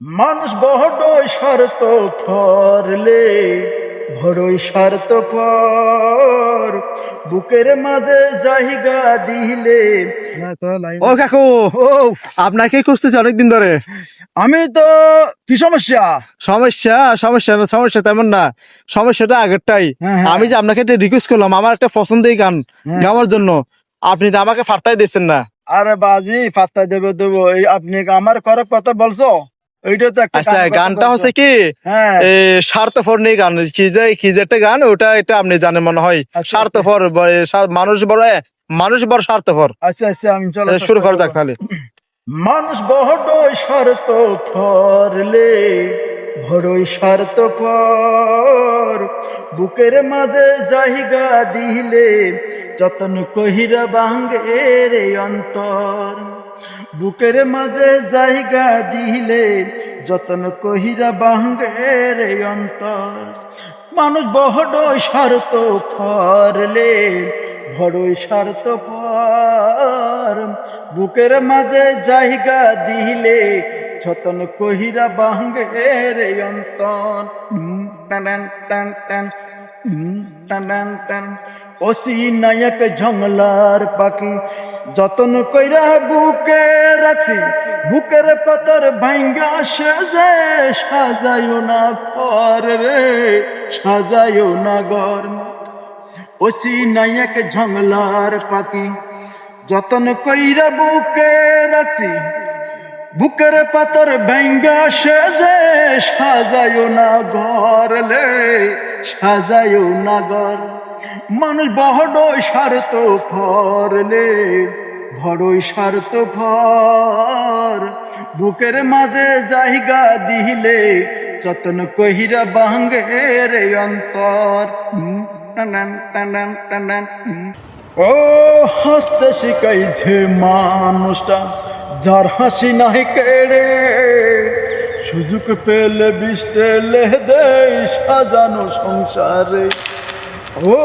মানুষ বড়ই স্বার্থ ফরলে বড়ই স্বার্থ ফর বুকের মাঝে জায়গা দিলে ও কাকু ও আপনাকে খুঁজতেছি অনেকদিন ধরে। আমি তো কি সমস্যা? সমস্যা সমস্যা না সমস্যা তেমন না। সমস্যাটা আগেরটাই। হ্যাঁ, হ্যাঁ। আমি যে আপনাকে একটা রিকোয়েস্ট করলাম আমার একটা পছন্দের গান হ্যাঁ। গাওয়ার জন্য। আপনি তো আমাকে ফার্তাই দিচ্ছেন না। আরে বাজি পাত্তা দেবে দেবো। আপনি আমার করে কথা বলছো? ওইটা তো আচ্ছা গানটা হচ্ছে কি? হ্যাঁ। স্বার্থপর নিয়ে গান কি যে কি যে একটা গান ওটা এটা আপনি জানেন মনে হয়। আচ্ছা। স্বার্থপর মানুষ বড় মানুষ বড় স্বার্থপর। আচ্ছা আচ্ছা আমি চলো শুরু করা যাক তাহলে। মানুষ বড়ই স্বার্থ ফরলে বড়ই স্বার্থ ফর বুকের মাঝে জায়গা দিলে যতন কহিরা বাঙ্গে রে অন্তর। বুকের মাঝে জায়গা দিলে যতন কহিরা বাঙ্গে রে অন্তর মানুষ বড়ই স্বার্থ ফরলে বড়ই স্বার্থ পর বুকের মাঝে জায়গা দিলে যতন কহিরা বাঙ্গের অন্তন হুম, টান টান টান টান টান ওসি নায়ক ঝংলার পাখি যতন কইরা বুকে রাখছি, বুকের পাতর ভাঙ্গা সেজে সাজায়ও না ঘর রে সাজায়ও না ঘর। ওসি নায়ক ঝংলার পাখি, যতন কইরা বুকে রাখছি, বুকের পাতর ভেঙ্গা সেজে সাজায়ও না ঘর লে সাজায়ও না ঘর। মানুষ বড়ই স্বার্থ ফরলে বড়ই স্বার্থ ফর। বুকের মাঝে জায়গা দিলে, যতন কহিরা অন্তর টানান টানান হুম। ও হাসতে শিখাইছে মানুষটা, যার হাসি নাই কেড়ে। সুযোগ পেলে বৃষ্টে দেয় সাজানো সংসারে। ও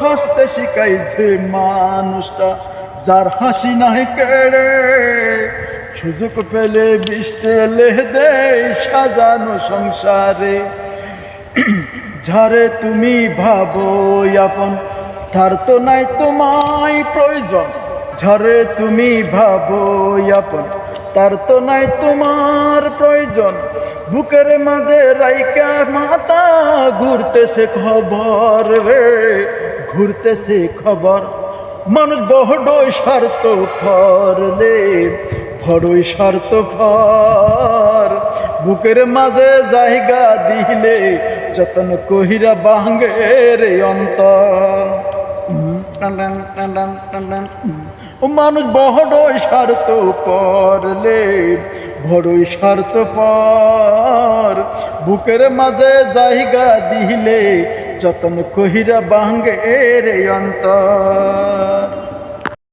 হাসতে শিখাইছে মানুষটা, যার হাসি নাই কেড়ে। সুযোগ পেলে বৃষ্টে দেয় সাজানো সংসারে। যারে তুমি ভাবো আপন তার তো নাই তোমায় প্রয়োজন। ঝরে তুমি ভাবো আপন, তার তো নাই তোমার প্রয়োজন। বুকের মাঝে রাইকা মাতা ঘুরতেছে খবর রে, ঘুরতেছে খবর। মানুষ বড়ই স্বার্থ ফরলে বড়ই স্বার্থ ফর বুকের মাঝে জায়গা দিলে যতন কহিরা বাঙ্গের অন্তর। টান। ও মানুষ বড়ই স্বার্থ পরলে বড়ই স্বার্থ পর বুকের মাঝে জায়গা দিলে যতন কহিরা বাঙ্গের অন্তর।